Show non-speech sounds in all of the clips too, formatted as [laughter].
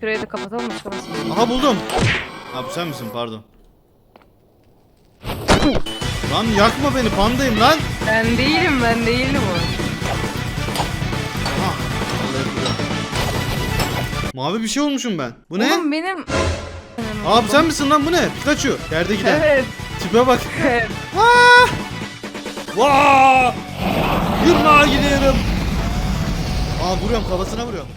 Şurayı da kapatalım mı çıkamasın? Aha buldum. Abi sen misin pardon. Lan yakma beni pandayım lan. Ben değilim ben değilim o. Aha. Vallahi. Mavi bir şey olmuşum ben. Bu ne? Oğlum benim... Abi sen misin lan bu ne? Pikachu. Yerde giden. Evet. Tipe bak. evet. Vaa! Vaa! Yırmağa gidiyorum. Aa vuruyorum kafasına vuruyorum.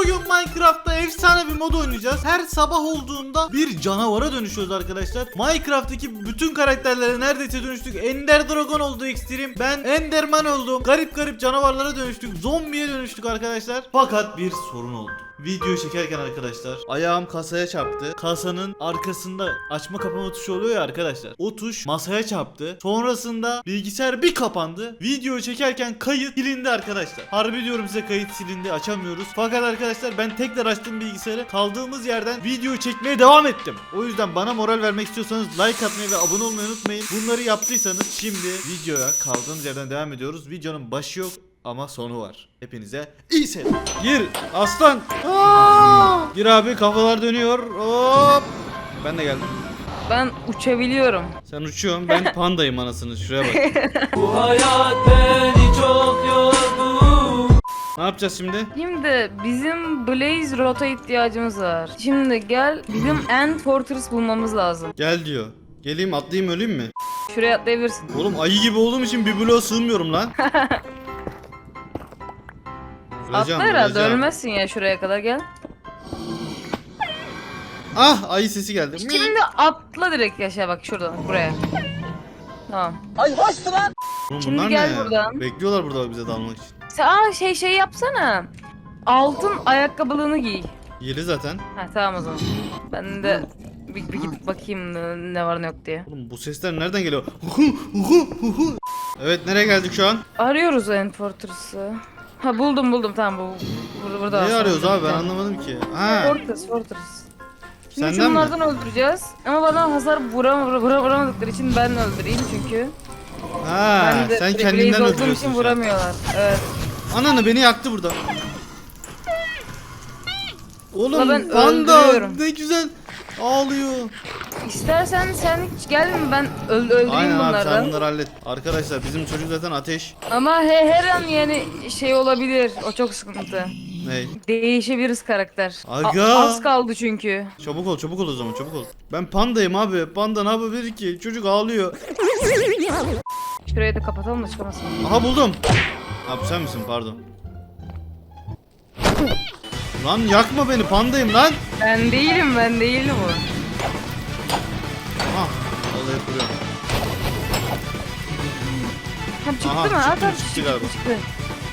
Bugün Minecraft'ta efsane bir mod oynayacağız. Her sabah olduğunda bir canavara dönüşüyoruz arkadaşlar. Minecraft'taki bütün karakterlere neredeyse dönüştük. Ender Dragon oldu Extreme. Ben Enderman oldum. Garip garip canavarlara dönüştük. Zombiye dönüştük arkadaşlar. Fakat bir sorun oldu Video çekerken arkadaşlar ayağım kasaya çarptı. Kasanın arkasında açma kapama tuşu oluyor ya arkadaşlar. O tuş masaya çarptı. Sonrasında bilgisayar bir kapandı. Video çekerken kayıt silindi arkadaşlar. Harbi diyorum size kayıt silindi açamıyoruz. Fakat arkadaşlar ben tekrar açtım bilgisayarı. Kaldığımız yerden video çekmeye devam ettim. O yüzden bana moral vermek istiyorsanız like atmayı ve abone olmayı unutmayın. Bunları yaptıysanız şimdi videoya kaldığımız yerden devam ediyoruz. Videonun başı yok ama sonu var. Hepinize iyi seyirler. Gir aslan. Aa! Gir abi kafalar dönüyor. Hop. Ben de geldim. Ben uçabiliyorum. Sen uçuyorsun ben [laughs] pandayım anasını şuraya bak. [laughs] Bu hayat beni çok yordu ne yapacağız şimdi? Şimdi bizim Blaze Rota ihtiyacımız var. Şimdi gel bizim [clears throat] End Fortress bulmamız lazım. Gel diyor. Geleyim atlayayım öleyim mi? Şuraya atlayabilirsin. Oğlum ayı gibi olduğum için bir bloğa sığmıyorum lan. [laughs] Atla herhalde ölmezsin ya şuraya kadar gel. Ah ayı sesi geldi. Şimdi atla direkt aşağı bak şuradan buraya. Tamam. Oğlum Şimdi bunlar gel buradan. Bekliyorlar burada bize dalmak için. Sen aa, şey şey yapsana. Altın ayakkabılığını giy. Yeri zaten. Ha tamam o zaman. Ben de bir, bir gidip bakayım ne, ne var ne yok diye. Oğlum bu sesler nereden geliyor? evet nereye geldik şu an? Arıyoruz End Fortress'ı. Ha buldum buldum tamam bu burada. burada Neyi aslında. arıyoruz abi ben anlamadım ki. Ha. Fortress Fortress. Şimdi Senden mi? şunlardan öldüreceğiz. Ama bana hasar vuram, vura, vura, vuramadıkları için ben öldüreyim çünkü. Ha, ben de sen Blaze kendinden olduğum öldürüyorsun için an. vuramıyorlar. Evet. Ananı beni yaktı burada. Oğlum ben panda öldürüyorum. ne güzel ağlıyor. İstersen sen hiç gelme ben öl öldüreyim Aynen abi sen bunları hallet. Arkadaşlar bizim çocuk zaten ateş. Ama he, her an yani şey olabilir. O çok sıkıntı. Ney? Değişebiliriz karakter. A- Aga. az kaldı çünkü. Çabuk ol çabuk ol o zaman çabuk ol. Ben pandayım abi. Panda ne yapabilir ki? Çocuk ağlıyor. Şurayı da kapatalım da çıkamasın. Aha buldum. Abi sen misin pardon. Lan yakma beni pandayım lan. Ben değilim ben değilim o. Aha. Vallahi kuruyorum. Ha, çıktı Aha, mı? Çıktı, tamam, çıktı galiba. çıktı.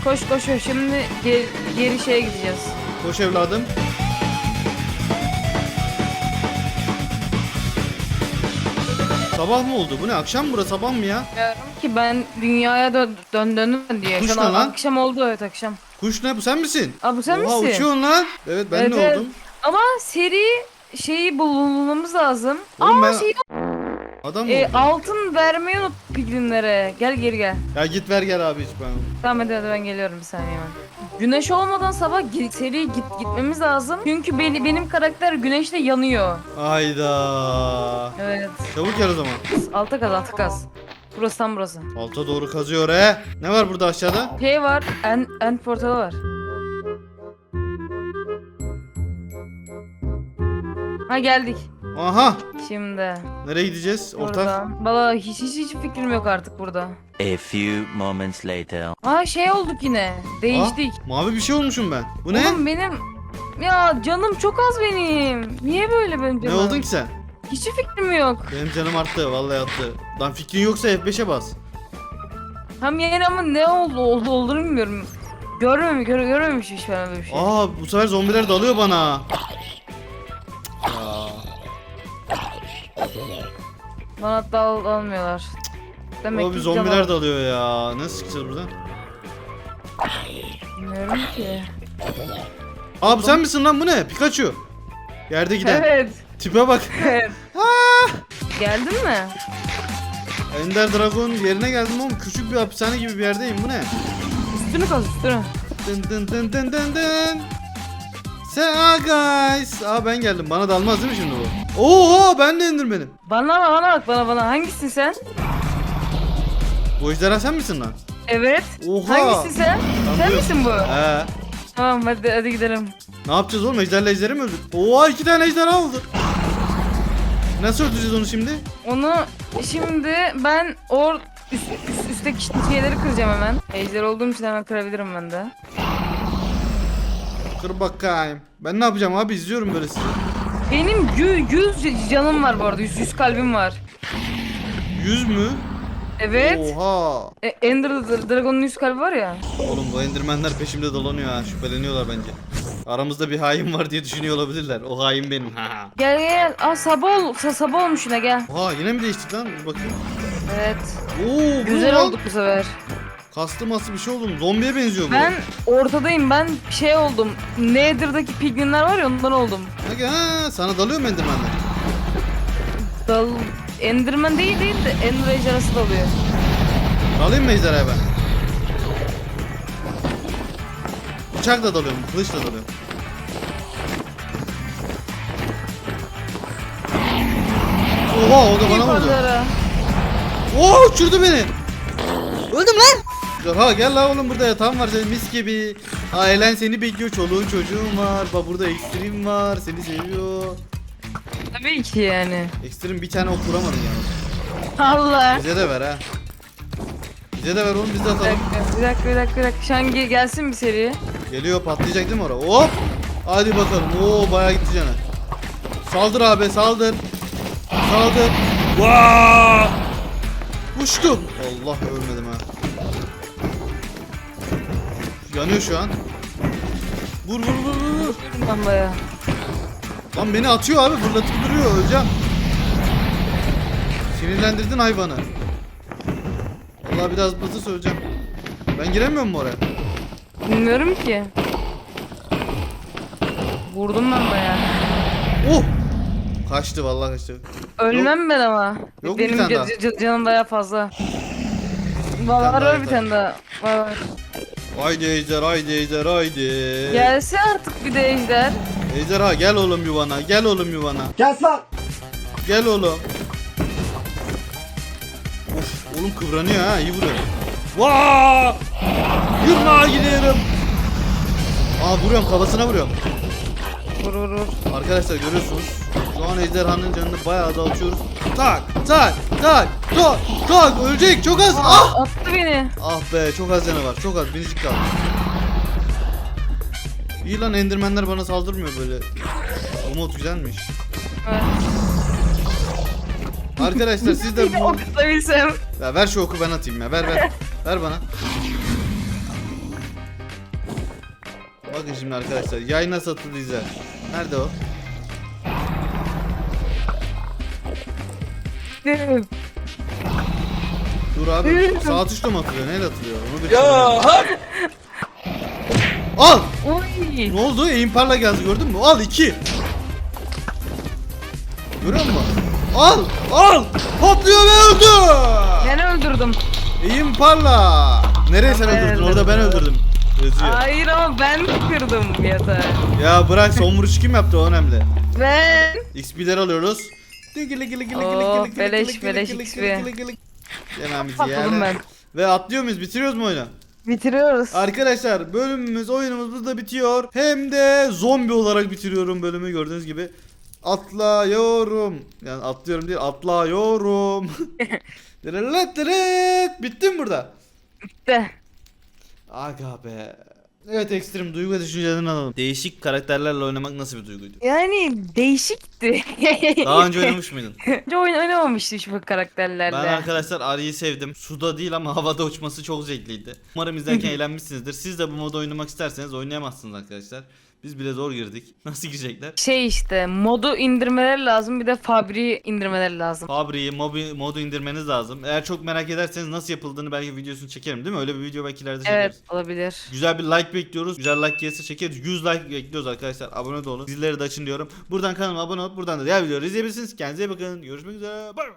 Koş koş koş. Şimdi geri, geri şeye gideceğiz. Koş evladım. Sabah mı oldu? Bu ne? Akşam mı burası? Sabah mı ya? Diyorum ki ben dünyaya dö dön döndüm diye. Kuş ne lan? akşam oldu evet akşam. Kuş ne? Bu sen misin? Aa bu sen Oha misin? uçuyorsun lan. Evet ben Evet, ne evet. oldum? Ama seri şeyi bulmamız lazım. Oğlum Aa ben- şey Adam mı e, altın vermeyi unut piglinlere. Gel geri gel. Ya git ver gel abi hiç ben. Tamam hadi, hadi ben geliyorum bir saniye hemen. Güneş olmadan sabah gi- seri git gitmemiz lazım. Çünkü beni, benim karakter güneşte yanıyor. Hayda. Evet. Çabuk gel o zaman. Alta kaz alta kaz. Burası tam burası. Alta doğru kazıyor he. Ne var burada aşağıda? Şey var. End, end portalı var. Ha geldik. Aha. Şimdi. Nereye gideceğiz? Ortak. Buradan. Valla hiç, hiç hiç fikrim yok artık burada. A few moments later. Aa şey olduk yine. Değiştik. Aa, mavi bir şey olmuşum ben. Bu ne? Oğlum benim ya canım çok az benim. Niye böyle benim Ne canım? oldun ki sen? Hiç fikrim yok. Benim canım arttı vallahi arttı. Lan fikrin yoksa F5'e bas. Hem yani ama ne oldu oldu olduğunu bilmiyorum. Görmem, gör, görmemiş hiç ben böyle bir şey. Aa bu sefer zombiler dalıyor bana. Bana dal almıyorlar. Demek O bir ki zombiler canavar- dalıyor ya. Nasıl çıkacağız buradan? Bilmiyorum ki. Aa bu sen misin lan bu ne? Pikachu. Yerde giden. Evet. Tipe bak. [laughs] Evet. Geldin mi? Ender Dragon yerine geldim oğlum. Küçük bir hapishane gibi bir yerdeyim. Bu ne? Üstünü kaz üstünü. Dın dın dın dın dın dın. Sen aa guys. Aa ben geldim. Bana dalmaz değil mi şimdi bu? Oha ben de Enderman'im. Bana bak bana bak bana bana. Hangisin sen? Bu ejderha sen misin lan? Evet. Oha. Hangisin sen? Sen misin bu? He. Tamam hadi hadi gidelim. Ne yapacağız oğlum? Ejderle ejderi mi öldük? Oha iki tane ejderha oldu. Nasıl öldüreceğiz onu şimdi? Onu şimdi ben or üst, üst, üstteki şeyleri kıracağım hemen. Ejder olduğum için hemen kırabilirim ben de. Kır bakayım. Ben ne yapacağım abi? İzliyorum böyle sizi. Benim 100 canım var bu arada. 100, 100 kalbim var. Yüz mü? Evet. Oha. E, Ender Dra- Dragon'un 100 kalbi var ya. Oğlum bu endirmenler peşimde dolanıyor ha. Şüpheleniyorlar bence. Aramızda bir hain var diye düşünüyor olabilirler. O hain benim. Ha. Gel gel. Aa sabah ol, sa- sabah olmuş yine gel. Oha yine mi değiştik lan? Bir bakayım. Evet. Oo bu Güzel lan. olduk bu sefer. Kastı maslı bir şey oldum. Zombiye benziyor bu. Ben ortadayım. Ben şey oldum. Nether'daki piglinler var ya ondan oldum. Aga, ha, sana dalıyor mu endirmenler? Dal Enderman değil değil de Ender ejderhası dalıyor. Dalayım mı ejderhaya ben? Bıçak da dalıyorum, kılıç da dalıyorum. Oha o da bana vurdu. Yukarılara. Oo uçurdu beni. Öldüm lan. Ha gel la oğlum burada yatağım var senin mis gibi. Ailen seni bekliyor çoluğun çocuğun var. Bak burada ekstrem var seni seviyor. Tabii ki yani. Ekstrem bir tane ok vuramadın ya. Allah. Bize de ver ha. Bize de ver oğlum biz de Bir atalım. dakika, bir dakika, bir dakika, bir dakika. Şu an gelsin bir seri. Geliyor patlayacak değil mi orada? Hop! Hadi bakalım. Oo bayağı gitti canı. Saldır abi saldır. Saldır. Vaa! Uçtu. Allah ölmedim ha. Yanıyor şu an. Vur vur vur vur. Ben baya. Lan beni atıyor abi fırlatıp duruyor öleceğim. Sinirlendirdin hayvanı. Allah biraz batı söyleyeceğim. Ben giremiyorum mu oraya? Bilmiyorum ki. Vurdum ben baya. Oh! Kaçtı vallahi kaçtı. Ölmem ben ama. Yok mu bir Benim tane ca- daha? ca- canım baya fazla. Tane daha var bir tane daha. Var var. Haydi ejder haydi ejder haydi. Gelse artık bir de ejder. Ejderha gel oğlum yuvana gel oğlum yuvana. Gel lan. Gel oğlum. Of oğlum kıvranıyor ha iyi vuruyor. Vaa! Yürüme gidiyorum. Aa vuruyorum kafasına vuruyorum. Vur vur vur. Arkadaşlar görüyorsunuz. An ejderhanın canını bayağı azaltıyoruz. Tak tak tak tak tak ölecek çok az. Ah! Attı beni. Ah be çok az canı var çok az minicik kaldı. İyi lan endirmenler bana saldırmıyor böyle. Mod güzelmiş. Evet. Arkadaşlar siz de [laughs] bu... Okutabilsem. Ya ver şu oku ben atayım ya ver ver. ver bana. Bakın şimdi arkadaşlar yay nasıl atıldı izler. Nerede o? Dur abi sağ tuşla mı atılıyor neyle atılıyor? Onu bir ya. Al! Oy. Ne oldu? Eğimparla geldi gördün mü? Al iki. Görüyor musun? Al! Al! Patlıyor ve öldü! Ben öldürdüm. Eğimparla! Nereye sen Ben öldürdün? Orada ben öldürdüm. Yazıyor. Hayır ama ben kırdım yatağı. Ya bırak son vuruş kim yaptı o önemli. Ben. XP'ler alıyoruz. Gili gili gili Oo, gili gili beleş, beleş XP. Yemeğimizi Patladım ben. Ve atlıyor muyuz? Bitiriyoruz mu oyunu? Bitiriyoruz. Arkadaşlar bölümümüz oyunumuz burada bitiyor. Hem de zombi olarak bitiriyorum bölümü gördüğünüz gibi. Atlıyorum. Yani atlıyorum değil atlıyorum. [laughs] Dırırırt dırırt. Bittim burada. De. Aga be. Evet ekstrem duygu ve düşüncelerini alalım. Değişik karakterlerle oynamak nasıl bir duyguydu? Yani değişikti. Daha önce oynamış mıydın? [laughs] Önce oyun oynamamıştım şu karakterlerle. Ben arkadaşlar Ari'yi sevdim. Suda değil ama havada uçması çok zevkliydi. Umarım izlerken [laughs] eğlenmişsinizdir. Siz de bu modu oynamak isterseniz oynayamazsınız arkadaşlar. Biz bile zor girdik. [laughs] Nasıl girecekler? Şey işte modu indirmeleri lazım bir de Fabri indirmeleri lazım. Fabri'yi, mobi, modu indirmeniz lazım. Eğer çok merak ederseniz nasıl yapıldığını belki videosunu çekerim değil mi? Öyle bir video belki ileride çekeriz. Evet olabilir. Güzel bir like bekliyoruz. Güzel like gelirse çekeriz. 100 like bekliyoruz arkadaşlar. Abone de olun. Zilleri de açın diyorum. Buradan kanalıma abone olup buradan da diğer videoları izleyebilirsiniz. Kendinize iyi bakın. Görüşmek üzere. Bay bay.